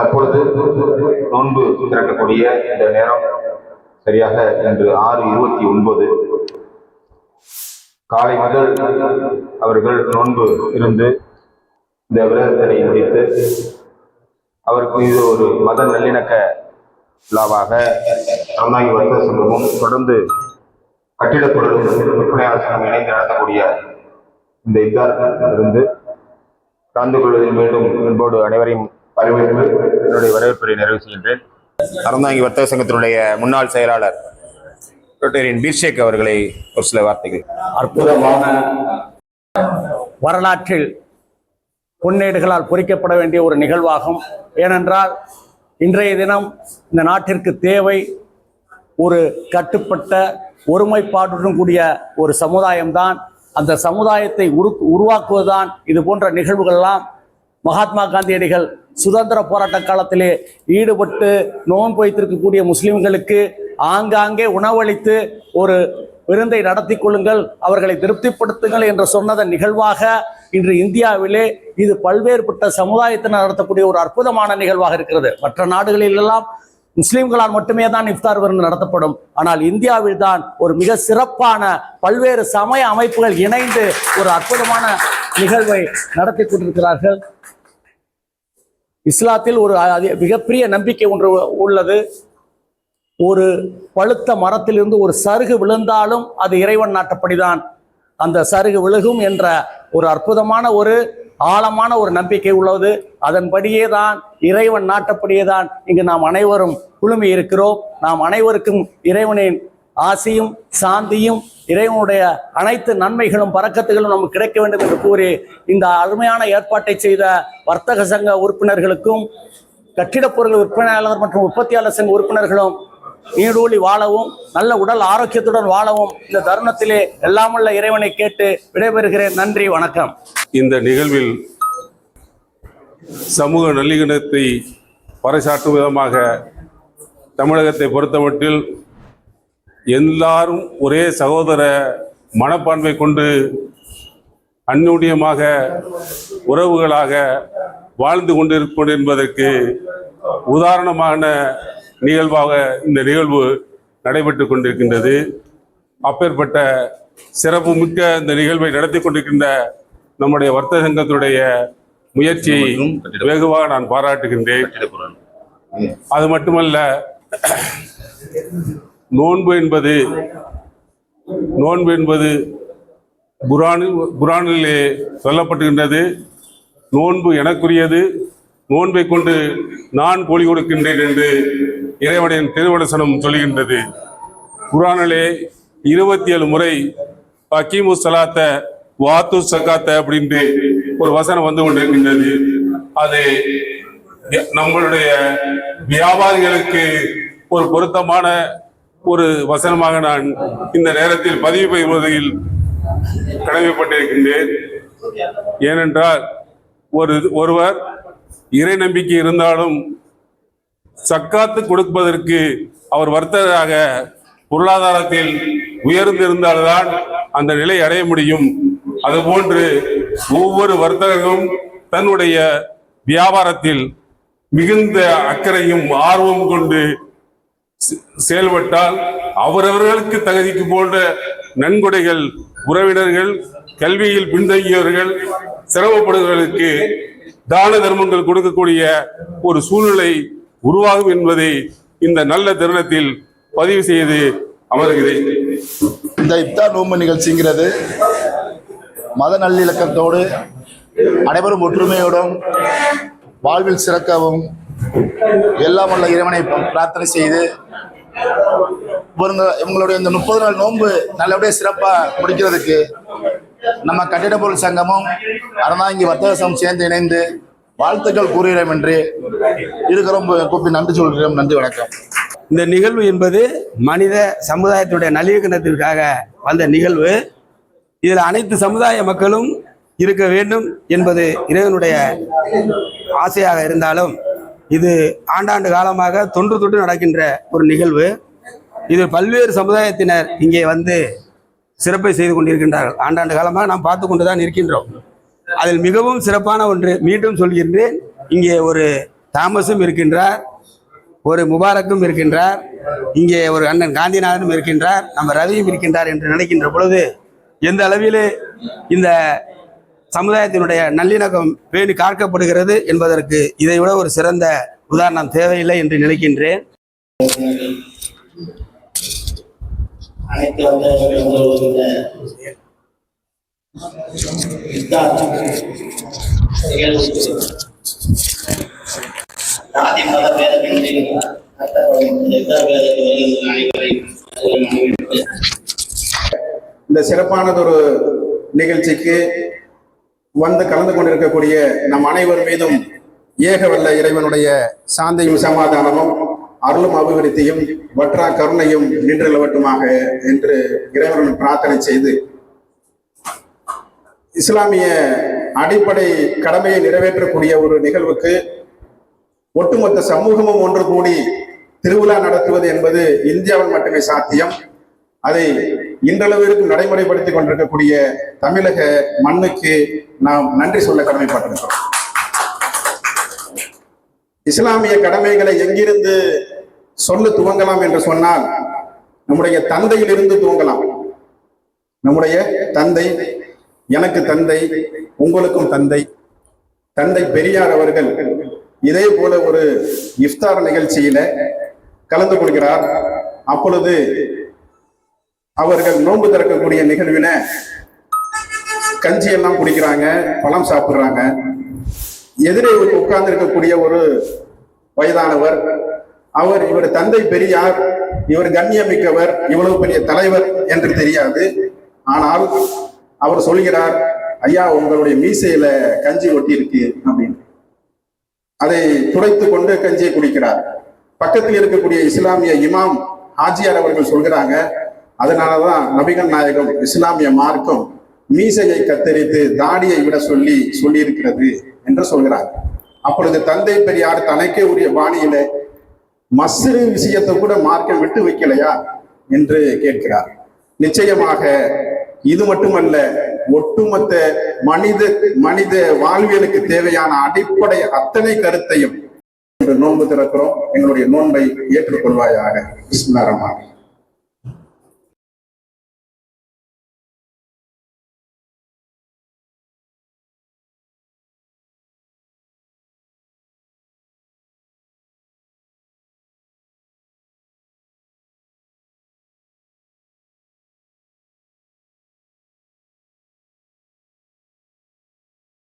தற்பொழுது நோன்பு திறக்கக்கூடிய இந்த நேரம் சரியாக இன்று ஆறு இருபத்தி ஒன்பது. காலை முதல் அவர்கள் நோன்பு இருந்து இந்த விரதத்தினை முடித்து அவருக்கு இது ஒரு மத நல்லிணக்க விழாவாக தமிழ்நாடு வர்த்தக சங்கமும் தொடர்ந்து கட்டிடப் பொருள் விற்பனையாளர் சங்கம் இணைந்து நடத்தக்கூடிய இந்த இத்தார் இருந்து கலந்து கொள்வதில் மீண்டும் என்போடு அனைவரையும் வரவேற்று என்னுடைய வரவேற்புரை நிறைவு செய்கின்றேன். அறந்தாங்கி வர்த்தக சங்கத்தினுடைய முன்னாள் செயலாளர் ரோட்டேரியன் பீர்ஷேக் அவர்களை ஒரு சில வார்த்தைகள். அற்புதமான வரலாற்றில் பொன்னேடுகளால் பொறிக்கப்பட வேண்டிய ஒரு நிகழ்வாகும். ஏனென்றால் இன்றைய தினம் இந்த நாட்டிற்கு தேவை ஒரு கட்டுப்பட்ட ஒருமைப்பாட்டுடன் கூடிய ஒரு சமுதாயம்தான். அந்த சமுதாயத்தை உரு உருவாக்குவதுதான் இது போன்ற நிகழ்வுகள்லாம் மகாத்மா காந்தியடிகள் சுதந்திர போராட்ட காலத்திலே ஈடுபட்டு நோன்பு வைத்திருக்கக்கூடிய முஸ்லிம்களுக்கு ஆங்காங்கே உணவளித்து ஒரு விருந்தை நடத்தி கொள்ளுங்கள் அவர்களை திருப்திப்படுத்துங்கள் என்று சொன்னதன் நிகழ்வாக இன்று இந்தியாவிலே இது பல்வேறுபட்ட சமுதாயத்தினர் நடத்தக்கூடிய ஒரு அற்புதமான நிகழ்வாக இருக்கிறது. மற்ற நாடுகளிலெல்லாம் முஸ்லிம்களால் மட்டுமே தான் இஃப்தார் விருந்து நடத்தப்படும். ஆனால் இந்தியாவில் தான் ஒரு மிக சிறப்பான பல்வேறு சமய அமைப்புகள் இணைந்து ஒரு அற்புதமான நிகழ்வை நடத்தி கொண்டிருக்கிறார்கள். இஸ்லாத்தில் ஒரு மிகப்பெரிய நம்பிக்கை ஒன்று உள்ளது. ஒரு பழுத்த மரத்திலிருந்து ஒரு சருகு விழுந்தாலும் அது இறைவன் நாட்டப்படிதான். அந்த சருகு விழுகும் என்ற ஒரு அற்புதமான ஒரு ஆழமான ஒரு நம்பிக்கை உள்ளது. அதன்படியே தான் இறைவன் நாட்டப்படியே தான் இங்கு நாம் அனைவரும் குழுமி இருக்கிறோம். நாம் அனைவருக்கும் இறைவனின் ஆசியும் சாந்தியும் இறைவனுடைய அனைத்து நன்மைகளும் பறக்கத்துகளும் நமக்கு கிடைக்க வேண்டும் என்று கூறி இந்த அருமையான ஏற்பாட்டை செய்த வர்த்தக சங்க உறுப்பினர்களுக்கும் கட்டிடப் பொருள் விற்பனையாளர் மற்றும் உற்பத்தியாளர் சங்க உறுப்பினர்களும் நீடூழி வாழவும் நல்ல உடல் ஆரோக்கியத்துடன் வாழவும் இந்த தருணத்திலே எல்லாமுள்ள இறைவனை கேட்டு விடைபெறுகிறேன். நன்றி வணக்கம். இந்த நிகழ்வில் சமூக நல்லிணத்தை பறைசாற்றும் விதமாக தமிழகத்தை பொறுத்தமட்டில் எல்லாரும் ஒரே சகோதர மனப்பான்மை கொண்டு அந்நுடியமாக உறவுகளாக வாழ்ந்து கொண்டிருப்பது என்பதற்கு உதாரணமான நிகழ்வாக இந்த நிகழ்வு நடைபெற்று கொண்டிருக்கின்றது. அப்பேற்பட்ட சிறப்பு மிக்க இந்த நிகழ்வை நடத்தி கொண்டிருக்கின்ற நம்முடைய வர்த்தக சங்கத்துடைய முயற்சியை வெகுவாக நான் பாராட்டுகின்றேன். அது மட்டுமல்ல நோன்பு என்பது நோன்பு என்பது குரானில் குரானிலே சொல்லப்பட்டுகின்றது நோன்பு எனக்குரியது. நோன்பை கொண்டு நான் கூலி கொடுக்கின்றேன் என்று இறைவனின் திருவடசனம் சொல்கின்றது. குரானிலே இருபத்தி ஏழு முறை அக்கீமு சலாத்த வாத்து சக்காத்த அப்படின்ட்டு ஒரு வசனம் வந்து கொண்டிருக்கின்றது. அது நம்மளுடைய வியாபாரிகளுக்கு ஒரு பொருத்தமான ஒரு வசனமாக நான் இந்த நேரத்தில் பதிவு பெறுவதில் கடமைப்பட்டிருக்கின்றேன். ஏனென்றால் ஒரு ஒருவர் இறை நம்பிக்கை இருந்தாலும் சக்காத்து கொடுப்பதற்கு அவர் வர்த்தகராக பொருளாதாரத்தில் உயர்ந்திருந்தால்தான் அந்த நிலை அடைய முடியும். அதுபோன்று ஒவ்வொரு வர்த்தகரும் தன்னுடைய வியாபாரத்தில் மிகுந்த அக்கறையும் ஆர்வம் கொண்டு செயல்பட்டால் அவரவர்களுக்கு தகுதிக்கு போன்ற நன்கொடைகள் உறவினர்கள் கல்வியில் பின்தங்கியவர்கள் சிரமப்படுவர்களுக்கு தான தர்மங்கள் கொடுக்கக்கூடிய ஒரு சூழ்நிலை உருவாகும் என்பதை இந்த நல்ல தருணத்தில் பதிவு செய்து அமர்கிறேன். இந்த இப்தா நோம்பு நிகழ்ச்சிங்கிறது மத நல்லிணக்கத்தோடு அனைவரும் ஒற்றுமையோடும் வாழ்வில் சிறக்கவும் எல்லாம் உள்ள இறைவனை பிரார்த்தனை செய்து இவங்க இவங்களுடைய இந்த முப்பது நாள் நோன்பு நல்லபடியாக சிறப்பாக முடிக்கிறதுக்கு நம்ம கட்டிட பொருள் சங்கமும் அறந்தாங்கி வர்த்தக சங்கம் சேர்ந்து இணைந்து வாழ்த்துக்கள் கூறுகிறோம் என்று இருக்கிறோம். கூப்பி நன்றி சொல்கிறோம். நன்றி வணக்கம். இந்த நிகழ்வு என்பது மனித சமுதாயத்துடைய நல்லிணக்கத்திற்காக வந்த நிகழ்வு. இதில் அனைத்து சமுதாய மக்களும் இருக்க வேண்டும் என்பது இறைவனுடைய ஆசையாக இருந்தாலும் இது ஆண்டாண்டு காலமாக தொன்று தொட்டு நடக்கின்ற ஒரு நிகழ்வு. இது பல்வேறு சமுதாயத்தினர் இங்கே வந்து சிறப்பை செய்து கொண்டிருக்கின்றார்கள். ஆண்டாண்டு காலமாக நாம் பார்த்து கொண்டு தான் இருக்கின்றோம். அதில் மிகவும் சிறப்பான ஒன்று மீண்டும் சொல்கின்றேன். இங்கே ஒரு தாமஸும் இருக்கின்றார் ஒரு முபாரக்கும் இருக்கின்றார் இங்கே ஒரு அண்ணன் காந்திநாதனும் இருக்கின்றார் நம்ம ரவியும் இருக்கின்றார் என்று நினைக்கின்ற பொழுது எந்த அளவிலே இந்த சமுதாயத்தினுடைய நல்லிணக்கம் பேணி காக்கப்படுகிறது என்பதற்கு இதைவிட ஒரு சிறந்த உதாரணம் தேவையில்லை என்று நினைக்கின்றேன். ஜாதி மத பேதமின்றி இந்த சிறப்பானதொரு நிகழ்ச்சிக்கு வந்து கலந்து கொண்டிருக்கக்கூடிய நம் அனைவர் மீதும் ஏக வல்ல இறைவனுடைய சாந்தியும் சமாதானமும் அருளும் அபிவிருத்தியும் வற்றா கருணையும் நின்றுள்ளவட்டுமாக என்று இறைவனுடன் பிரார்த்தனை செய்து இஸ்லாமிய அடிப்படை கடமையை நிறைவேற்றக்கூடிய ஒரு நிகழ்வுக்கு ஒட்டுமொத்த சமூகமும் ஒன்று கூடி திருவிழா நடத்துவது என்பது இந்தியாவில் மட்டுமே சாத்தியம். அதை இன்றளவிற்கு நடைமுறைப்படுத்திக் கொண்டிருக்கக்கூடிய தமிழக மண்ணுக்கு நாம் நன்றி சொல்ல கடமைப்பட்டிருக்கிறோம். இஸ்லாமிய கடமைகளை எங்கிருந்து சொல்ல துவங்கலாம் என்று சொன்னால் நம்முடைய தந்தையிலிருந்து துவங்கலாம். நம்முடைய தந்தை எனக்கு தந்தை உங்களுக்கும் தந்தை தந்தை பெரியார் அவர்கள் இதே போல ஒரு இஃப்தார் நிகழ்ச்சியில கலந்து கொள்கிறார். அப்பொழுது அவர்கள் நோன்பு திறக்கக்கூடிய நிகழ்வில கஞ்சி எல்லாம் குடிக்கிறாங்க பழம் சாப்பிட்றாங்க. எதிரே உட்கார்ந்து இருக்கக்கூடிய ஒரு வயதானவர் அவர் இவர் தந்தை பெரியார் இவர் கண்ணியமிக்கவர் இவ்வளவு பெரிய தலைவர் என்று தெரியாது. ஆனால் அவர் சொல்கிறார் ஐயா உங்களுடைய மீசையில கஞ்சி ஒட்டி இருக்கு அப்படின்னு. அதை துடைத்து கொண்டு கஞ்சியை குடிக்கிறார். பக்கத்தில் இருக்கக்கூடிய இஸ்லாமிய இமாம் ஹாஜியார் அவர்கள் சொல்கிறாங்க அதனாலதான் நபிகள் நாயகம் இஸ்லாமிய மார்க்கம் மீசையை கத்தரித்து தாடியை விட சொல்லி சொல்லியிருக்கிறது என்று சொல்கிறார். அப்பொழுது தந்தை பெரியார் தனக்கே உரிய பாணியில மஸ்ரு விஷயத்தை கூட மார்க்கம் விட்டு வைக்கலையா என்று கேட்கிறார். நிச்சயமாக இது மட்டுமல்ல ஒட்டுமொத்த மனித மனித வாழ்வியலுக்கு தேவையான அடிப்படை அத்தனை கருத்தையும் நோன்பு திறக்கிறோம். எங்களுடைய நோன்பை ஏற்றுக்கொள்வாயாக. விஸ்மரமாக